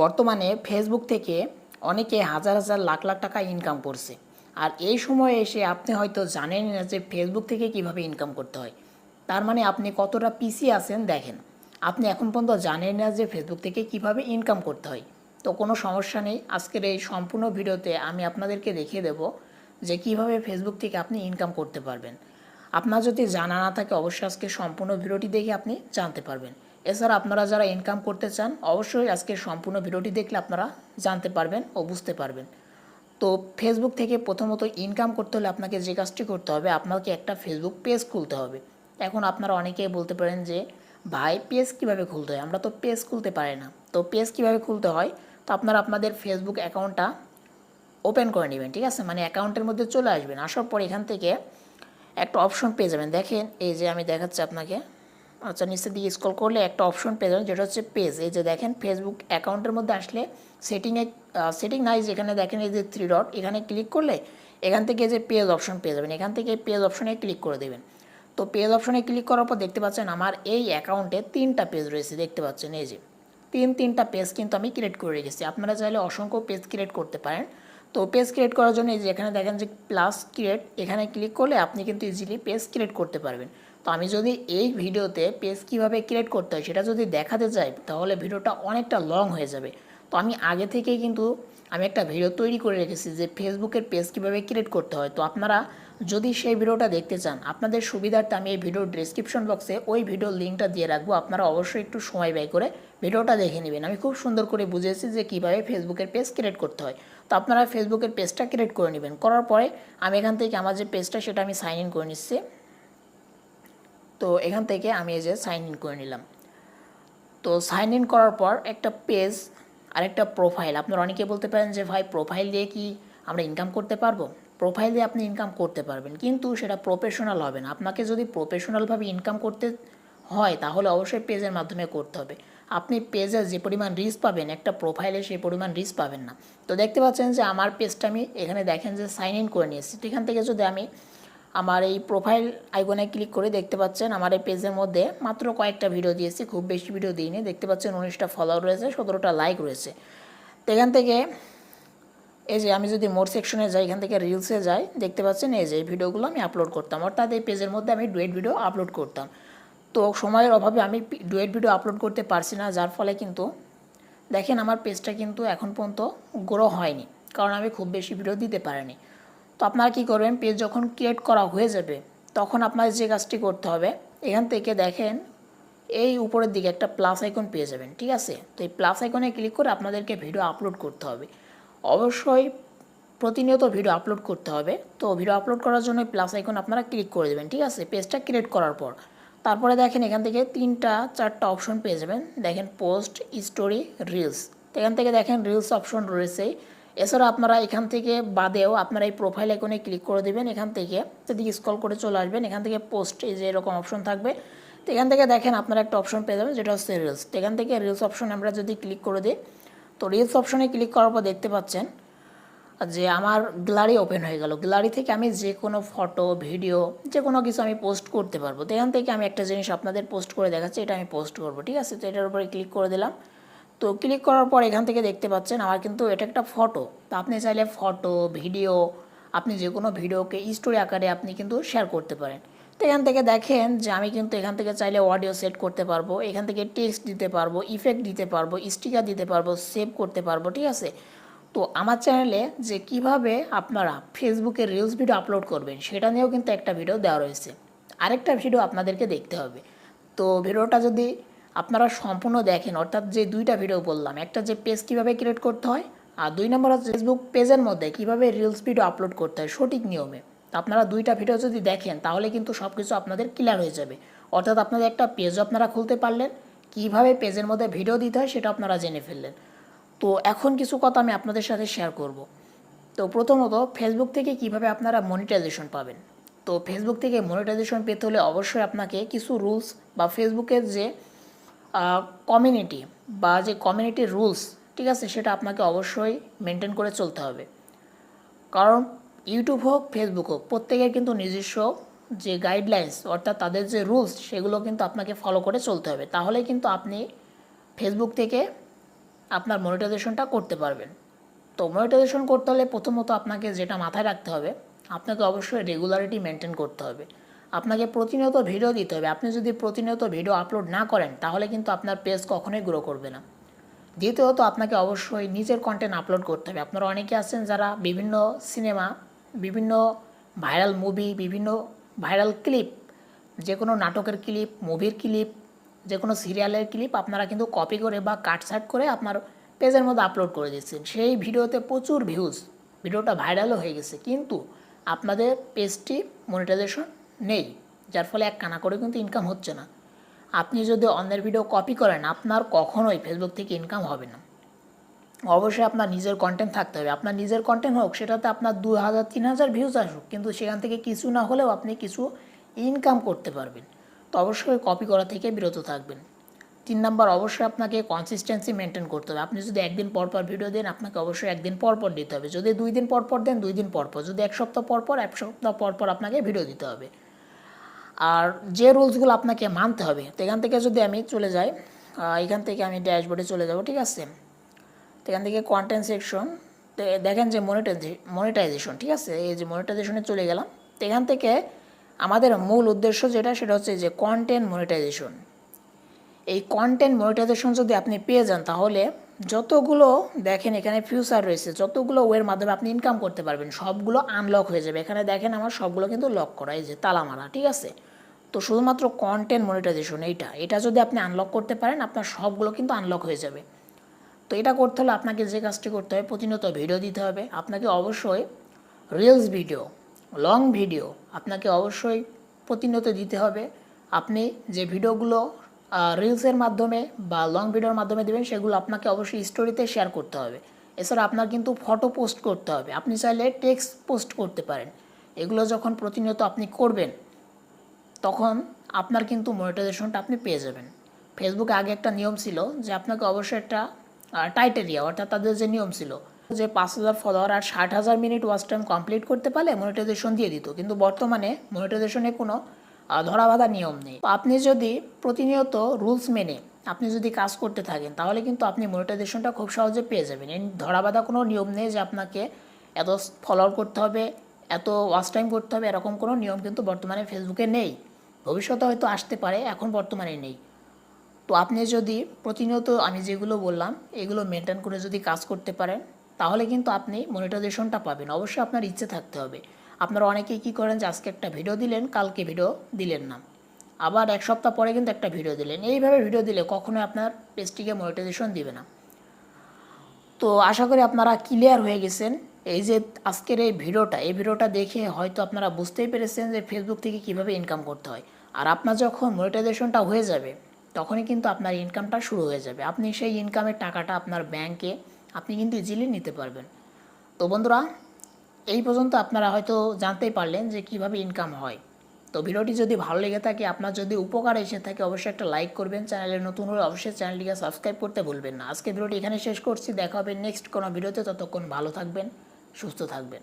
বর্তমানে ফেসবুক থেকে অনেকে হাজার হাজার লাখ লাখ টাকা ইনকাম করছে। আর এই সময়ে এসে আপনি হয়তো জানেন না যে ফেসবুক থেকে কীভাবে ইনকাম করতে হয়। তার মানে আপনি কতটা পিসি আছেন দেখেন। আপনি এখন পর্যন্ত জানেন না যে ফেসবুক থেকে কীভাবে ইনকাম করতে হয়। তো কোনো সমস্যা নেই, আজকের এই সম্পূর্ণ ভিডিওতে আমি আপনাদেরকে দেখিয়ে দেব যে কীভাবে ফেসবুক থেকে আপনি ইনকাম করতে পারবেন। আপনার যদি জানা না থাকে, অবশ্যই আজকে সম্পূর্ণ ভিডিওটি দেখে আপনি জানতে পারবেন। এছাড়া আপনারা যারা ইনকাম করতে চান, অবশ্যই আজকে সম্পূর্ণ ভিডিওটি দেখলে আপনারা জানতে পারবেন ও বুঝতে পারবেন। তো ফেসবুক থেকে প্রথমত ইনকাম করতে হলে আপনাকে যে কাজটি করতে হবে, আপনাকে একটা ফেসবুক পেজ খুলতে হবে। এখন আপনারা অনেকেই বলতে পারেন যে, ভাই পেজ কীভাবে খুলতে হয়? আমরা তো পেজ খুলতে পারি না। তো পেজ কীভাবে খুলতে হয়? তো আপনারা আপনাদের ফেসবুক অ্যাকাউন্টটা ওপেন করে নেবেন, ঠিক আছে? মানে অ্যাকাউন্টের মধ্যে চলে আসবেন। আসার পর এখান থেকে একটা অপশন পেয়ে যাবেন। দেখেন, এই যে আমি দেখাচ্ছি আপনাকে। আচ্ছা নিচের দিকে স্ক্রল করলে একটা অপশন পেয়ে যাবেন, যেটা হচ্ছে পেজ এই যে দেখেন ফেসবুক অ্যাকাউন্টের মধ্যে আসলে সেটিংয়ে সেটিং নাই, যেখানে দেখেন এই যে থ্রি ডট এখানে ক্লিক করলে এখান থেকে যে পেজ অপশন পেয়ে যাবেন। এখান থেকে পেজ অপশনে ক্লিক করে দেবেন। তো পেজ অপশনে ক্লিক করার পর দেখতে পাচ্ছেন আমার এই অ্যাকাউন্টে তিনটা পেজ রয়েছে, দেখতে পাচ্ছেন এই যে। তিন, তিনটা পেজ কিন্তু আমি ক্রিয়েট করে রেখেছি। আপনারা চাইলে অসংখ্য পেজ ক্রিয়েট করতে পারেন। তো পেজ ক্রিয়েট করার জন্য এই যে এখানে দেখেন যে প্লাস ক্রিয়েট এখানে ক্লিক করলে আপনি কিন্তু ইজিলি পেজ ক্রিয়েট করতে পারবেন। তো আমি যদি এই ভিডিওতে পেজ কীভাবে ক্রিয়েট করতে হয় সেটা যদি দেখাতে চাই, তাহলে ভিডিওটা অনেকটা লং হয়ে যাবে। তো আমি আগে থেকেই কিন্তু আমি একটা ভিডিও তৈরি করে রেখেছি যে ফেসবুকের পেজ কীভাবে ক্রিয়েট করতে হয়। তো আপনারা যদি সেই ভিডিওটা দেখতে চান, আপনাদের সুবিধার্থে আমি এই ভিডিওর ডিসক্রিপশন বক্সে ওই ভিডিওর লিঙ্কটা দিয়ে রাখব। আপনারা অবশ্যই একটু সময় ব্যয় করে ভিডিওটা দেখে নেবেন। আমি খুব সুন্দর করে বুঝিয়েছি যে কীভাবে ফেসবুকের পেজ ক্রিয়েট করতে হয়। তো আপনারা ফেসবুকের পেজটা ক্রিয়েট করে নেবেন। করার পরে আমি এখান থেকে আমার যে পেজটা সেটা আমি সাইন ইন করে নিচ্ছি। তো এখান থেকে আমি এই যে সাইন ইন করে নিলাম। তো সাইন ইন করার পর একটা পেজ আর একটা প্রোফাইল আপনারা অনেকে বলতে পারেন যে, ভাই প্রোফাইল দিয়ে কি আমরা ইনকাম করতে পারব? প্রোফাইল দিয়ে আপনি ইনকাম করতে পারবেন, কিন্তু সেটা প্রফেশনাল হবে না। আপনাকে যদি প্রফেশনালভাবে ইনকাম করতে হয়, তাহলে অবশ্যই পেজের মাধ্যমে করতে হবে। আপনি পেজে যে পরিমাণ রিস্ক পাবেন, একটা প্রোফাইলে সেই পরিমাণ রিস্ক পাবেন না। তো দেখতে পাচ্ছেন যে, আমার পেজটা আমি এখানে দেখেন যে সাইন ইন করে নিয়েছি তো এখান থেকে যদি আমি আমার এই প্রোফাইল আইকনে ক্লিক করে দেখতে পাচ্ছেন আমার এই পেজের মধ্যে মাত্র কয়েকটা ভিডিও দিয়েছি, খুব বেশি ভিডিও দিইনি। দেখতে পাচ্ছেন উনিশটা ফলোয়ার রয়েছে, সতেরোটা লাইক রয়েছে। তো এখান থেকে এই যে আমি যদি মোর সেকশনে যাই, এখান থেকে রিলসে যাই, দেখতে পাচ্ছেন এই যে ভিডিওগুলো আমি আপলোড করতাম। অর্থাৎ এই পেজের মধ্যে আমি ডুয়েট ভিডিও আপলোড করতাম। তো সময়ের অভাবে আমি ডুয়েট ভিডিও আপলোড করতে পারছি না, যার ফলে কিন্তু দেখেন আমার পেজটা কিন্তু এখন পর্যন্ত গ্রো হয়নি। কারণ আমি খুব বেশি ভিডিও দিতে পারিনি। তো আপনারা কী করবেন, পেজ যখন ক্রিয়েট করা হয়ে যাবে, তখন আপনার যে কাজটি করতে হবে, এখান থেকে দেখেন এই উপরের দিকে একটা প্লাস আইকন পেয়ে যাবেন, ঠিক আছে? তো এই প্লাস আইকনে ক্লিক করে আপনাদেরকে ভিডিও আপলোড করতে হবে। অবশ্যই প্রতিনিয়ত ভিডিও আপলোড করতে হবে। তো ভিডিও আপলোড করার জন্য প্লাস আইকন আপনারা ক্লিক করে দেবেন, ঠিক আছে? পেজটা ক্রিয়েট করার পর। তারপরে দেখেন এখান থেকে তিনটা, চারটা অপশন পেয়ে যাবেন। দেখেন পোস্ট স্টোরি রিলস এখান থেকে দেখেন রিলস অপশন রয়েছে। এছাড়া আপনারা এখান থেকে বাদেও আপনারা এই প্রোফাইল আইকনে ক্লিক করে দেবেন, এখান থেকে সেদিকে স্কল করে চলে আসবেন, এখান থেকে পোস্ট এই যে এরকম অপশন থাকবে, তো এখান থেকে দেখেন আপনারা একটা অপশন পেয়ে যাবেন, যেটা হচ্ছে রিলস তো এখান থেকে রিলস অপশন আমরা যদি ক্লিক করে দিই, তো রিলস অপশনে ক্লিক করার পর দেখতে পাচ্ছেন যে আমার গ্যালারি ওপেন হয়ে গেল। গ্যালারি থেকে আমি যে কোনো ফটো ভিডিও যে কোনো কিছু আমি পোস্ট করতে পারব। তো এখান থেকে আমি একটা জিনিস আপনাদের পোস্ট করে দেখাচ্ছি, এটা আমি পোস্ট করব, ঠিক আছে? তো এটার উপরে ক্লিক করে দিলাম। তো ক্লিক করার পর এখান থেকে দেখতে পাচ্ছেন আমার কিন্তু এটা একটা ফটো তো আপনি চাইলে ফটো ভিডিও আপনি যে কোনো ভিডিওকে স্টোরি আকারে আপনি কিন্তু শেয়ার করতে পারেন। তো এখান থেকে দেখেন যে আমি কিন্তু এখান থেকে চাইলে অডিও সেট করতে পারব, এখান থেকে টেক্সট দিতে পারব ইফেক্ট দিতে পারব স্টিকার দিতে পারব সেভ করতে পারব, ঠিক আছে? তো আমার চ্যানেলে যে কীভাবে আপনারা ফেসবুকে রিলস ভিডিও আপলোড করবেন, সেটা নিয়েও কিন্তু একটা ভিডিও দেওয়া রয়েছে। আরেকটা ভিডিও আপনাদেরকে দেখতে হবে। তো ভিডিওটা যদি আপনারা সম্পূর্ণ দেখেন, অর্থাৎ যে দুইটা ভিডিও বললাম, একটা যে পেজ কীভাবে ক্রিয়েট করতে হয়, আর দুই নম্বর হচ্ছে ফেসবুক পেজের মধ্যে কীভাবে রিলস ভিডিও আপলোড করতে হয় সঠিক নিয়মে। আপনারা দুইটা ভিডিও যদি দেখেন, তাহলে কিন্তু সব কিছু আপনাদের ক্লিয়ার হয়ে যাবে। অর্থাৎ আপনাদের একটা পেজও আপনারা খুলতে পারলেন, কীভাবে পেজের মধ্যে ভিডিও দিতে হয় সেটা আপনারা জেনে ফেললেন। তো এখন কিছু কথা আমি আপনাদের সাথে শেয়ার করব। তো প্রথমত ফেসবুক থেকে কীভাবে আপনারা মনিটাইজেশন পাবেন? তো ফেসবুক থেকে মনিটাইজেশন পেতে হলে অবশ্যই আপনাকে কিছু রুলস বা ফেসবুকের যে কমিউনিটি বা যে কমিউনিটির রুলস ঠিক আছে, সেটা আপনাকে অবশ্যই মেনটেন করে চলতে হবে। কারণ ইউটিউব হোক ফেসবুক হোক, প্রত্যেকের কিন্তু নিজস্ব যে গাইডলাইন্স অর্থাৎ তাদের যে রুলস সেগুলো কিন্তু আপনাকে ফলো করে চলতে হবে। তাহলে কিন্তু আপনি ফেসবুক থেকে আপনার মনিটাইজেশনটা করতে পারবেন। তো মনিটাইজেশন করতে হলে প্রথমত আপনাকে যেটা মাথায় রাখতে হবে, আপনাকে অবশ্যই রেগুলারিটি মেনটেন করতে হবে। আপনাকে প্রতিনিয়ত ভিডিও দিতে হবে। আপনি যদি প্রতিনিয়ত ভিডিও আপলোড না করেন, তাহলে কিন্তু আপনার পেজ কখনোই গ্রো করবে না। দ্বিতীয়ত, আপনাকে অবশ্যই নিজের কন্টেন্ট আপলোড করতে হবে। আপনারা অনেকে আছেন যারা বিভিন্ন সিনেমা বিভিন্ন ভাইরাল মুভি বিভিন্ন ভাইরাল ক্লিপ যে কোনো নাটকের ক্লিপ মুভির ক্লিপ যে কোনো সিরিয়ালের ক্লিপ আপনারা কিন্তু কপি করে বা কাটসাট করে আপনার পেজের মধ্যে আপলোড করে দিচ্ছেন। সেই ভিডিওতে প্রচুর ভিউজ ভিডিওটা ভাইরালও হয়ে গেছে। কিন্তু আপনাদের পেজটি মনিটাইজেশন নেই, যার ফলে এক কানা করে কিন্তু ইনকাম হচ্ছে না। আপনি যদি অন্যের ভিডিও কপি করেন, আপনার কখনোই ফেসবুক থেকে ইনকাম হবে না। অবশ্যই আপনার নিজের কন্টেন্ট থাকতে হবে। আপনার নিজের কন্টেন্ট হোক, সেটাতে আপনার দু হাজার, তিন হাজার ভিউজ আসুক, কিন্তু সেখান থেকে কিছু না হলেও আপনি কিছু ইনকাম করতে পারবেন। তো অবশ্যই কপি করা থেকে বিরত থাকবেন। তিন নাম্বার, অবশ্যই আপনাকে কনসিস্টেন্সি মেনটেন করতে হবে। আপনি যদি একদিন পর পর ভিডিও দেন, আপনাকে অবশ্যই একদিন পর পর দিতে হবে। যদি দুই দিন পর পর দেন, দুই দিন পর পর। যদি এক সপ্তাহ পর পর, এক সপ্তাহ পর পর আপনাকে ভিডিও দিতে হবে। আর যে রুলসগুলো আপনাকে মানতে হবে, তো এখান থেকে যদি আমি চলে যাই এখান থেকে আমি ড্যাশবোর্ডে চলে যাব, ঠিক আছে? তো এখান থেকে কন্টেন্ট সেকশন দেখেন যে মনিটাইজে মনিটাইজেশন ঠিক আছে? এই যে মনিটাইজেশনে চলে গেলাম, তো এখান থেকে আমাদের মূল উদ্দেশ্য যেটা, সেটা হচ্ছে যে কন্টেন্ট মনিটাইজেশন এই কন্টেন্ট মনিটাইজেশন যদি আপনি পেয়ে যান, তাহলে যতগুলো, দেখেন এখানে ফিউচার রয়েছে, যতগুলো ওয়ের মাধ্যমে আপনি ইনকাম করতে পারবেন, সবগুলো আনলক হয়ে যাবে। এখানে দেখেন আমার সবগুলো কিন্তু লক করা, এই যে তালা মারা ঠিক আছে? তো শুধুমাত্র কন্টেন্ট মনিটাইজেশন এইটা, এটা যদি আপনি আনলক করতে পারেন, আপনার সবগুলো কিন্তু আনলক হয়ে যাবে। তো এটা করতে হলে আপনাকে যে কাজটি করতে হবে, প্রতিনিয়ত ভিডিও দিতে হবে। আপনাকে অবশ্যই রিলস ভিডিও লং ভিডিও আপনাকে অবশ্যই প্রতিনিয়ত দিতে হবে। আপনি যে ভিডিওগুলো রিলসের মাধ্যমে বা লং ভিডিওর মাধ্যমে দেবেন, সেগুলো আপনাকে অবশ্যই স্টোরিতে শেয়ার করতে হবে। এছাড়া আপনার কিন্তু ফটো পোস্ট করতে হবে। আপনি চাইলে টেক্সট পোস্ট করতে পারেন। এগুলো যখন প্রতিনিয়ত আপনি করবেন, তখন আপনার কিন্তু মনিটাইজেশনটা আপনি পেয়ে যাবেন। ফেসবুকে আগে একটা নিয়ম ছিল যে আপনাকে অবশ্যই একটা টাইটেরিয়া অর্থাৎ তাদের যে নিয়ম ছিল, যে পাঁচ হাজার ফলোয়ার আর ষাট হাজার মিনিট ওয়াচ টাইম কমপ্লিট করতে পারলে মনিটাইজেশন দিয়ে দিত। কিন্তু বর্তমানে মনিটাইজেশনে কোনো ধরাবাঁধা নিয়ম নেই। আপনি যদি প্রতিনিয়ত রুলস মেনে আপনি যদি কাজ করতে থাকেন, তাহলে কিন্তু আপনি মনিটাইজেশনটা খুব সহজে পেয়ে যাবেন। এই ধরাবাঁধা কোনো নিয়ম নেই যে আপনাকে এত ফলোয়ার করতে হবে, এত ওয়াচ টাইম করতে হবে, এরকম কোনো নিয়ম কিন্তু বর্তমানে ফেসবুকে নেই। ভবিষ্যতে হয়তো আসতে পারে, এখন বর্তমানে নেই। তো আপনি যদি প্রতিনিয়ত আমি যেগুলো বললাম, এগুলো মেনটেন করে যদি কাজ করতে পারেন, তাহলে কিন্তু আপনি মনিটাইজেশনটা পাবেন। অবশ্যই আপনার ইচ্ছে থাকতে হবে। আপনারা অনেকেই কী করেন যে আজকে একটা ভিডিও দিলেন, কালকে ভিডিও দিলেন না। আবার এক সপ্তাহ পরে কিন্তু একটা ভিডিও দিলেন। এইভাবে ভিডিও দিলে কখনোই আপনার পেজটিকে মনিটাইজেশন দিবে না। তো আশা করি আপনারা ক্লিয়ার হয়ে গেছেন। এই যে আজকের এই ভিডিওটা এই ভিডিওটা দেখে হয়তো আপনারা বুঝতেই পেরেছেন যে ফেসবুক থেকে কীভাবে ইনকাম করতে হয়। আর আপনার যখন মনিটাইজেশনটা হয়ে যাবে, তখনই কিন্তু আপনার ইনকামটা শুরু হয়ে যাবে। আপনি সেই ইনকামের টাকাটা আপনার ব্যাংকে আপনি কিন্তু ইজিলি নিতে পারবেন। তো বন্ধুরা এই পর্যন্ত আপনারা হয়তো জানতেই পারলেন যে কীভাবে ইনকাম হয়। তো ভিডিওটি যদি ভালো লেগে থাকে, আপনার যদি উপকার এসে থাকে, অবশ্যই একটা লাইক করবেন। চ্যানেলে নতুন হলে অবশ্যই চ্যানেলটিকে সাবস্ক্রাইব করতে ভুলবেন না। আজকে ভিডিওটি এখানে শেষ করছি। দেখা হবে নেক্সট কোনো ভিডিওতে। ততক্ষণ ভালো থাকবেন, সুস্থ থাকবেন।